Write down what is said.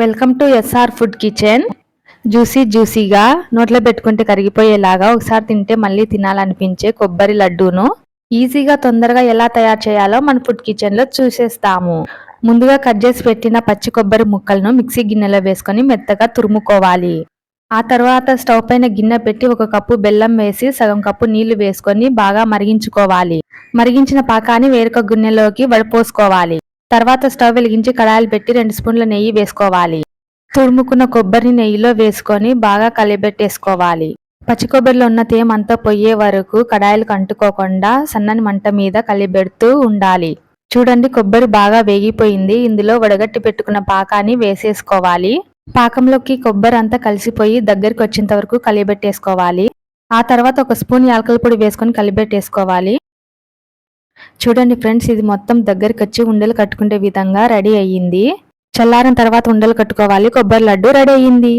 Welcome to SR food kitchen juicy జ్యూసీగా నోట్లో పెట్టుకుంటే కరిగిపోయేలాగా ఒకసారి తింటే మళ్ళీ తినాలనిపించే కొబ్బరి లడ్డూను. ఈజీగా తొందరగా ఎలా తయారు చేయాలో మన ఫుడ్ కిచెన్లో చూసేస్తాము. ముందుగా కట్ చేసి పెట్టిన పచ్చి కొబ్బరి ముక్కలను మిక్సీ గిన్నెలో వేసుకొని మెత్తగా తురుముకోవాలి. ఆ తర్వాత స్టవ్ పైన గిన్నె పెట్టి ఒక కప్పు బెల్లం వేసి సగం కప్పు నీళ్ళు వేసుకొని బాగా మరిగించుకోవాలి. మరిగించిన పాకాన్ని వేరొక గిన్నెలోకి వడిపోసుకోవాలి. తర్వాత స్టవ్ వెలిగించి కడాయిలు పెట్టి రెండు స్పూన్ల నెయ్యి వేసుకోవాలి. తురుముకున్న కొబ్బరిని నెయ్యిలో వేసుకొని బాగా కలిపెట్టేసుకోవాలి. పచ్చి కొబ్బరిలో ఉన్న తేమ అంతా పొయ్యే వరకు కడాయిలకు అంటుకోకుండా సన్నని మంట మీద కలిపెడుతూ ఉండాలి. చూడండి కొబ్బరి బాగా వేగిపోయింది. ఇందులో వడగట్టి పెట్టుకున్న పాకాన్ని వేసేసుకోవాలి. పాకంలోకి కొబ్బరి అంతా కలిసిపోయి దగ్గరికి వచ్చేంత వరకు కలిపెట్టేసుకోవాలి. ఆ తర్వాత ఒక స్పూన్ యాలకల పొడి వేసుకొని కలిపెట్టేసుకోవాలి. చూడండి ఫ్రెండ్స్ ఇది మొత్తం దగ్గరికి వచ్చి ఉండలు కట్టుకునే విధంగా రెడీ అయ్యింది. చల్లారిన తర్వాత ఉండలు కట్టుకోవాలి కొబ్బరి లడ్డు రెడీ అయ్యింది.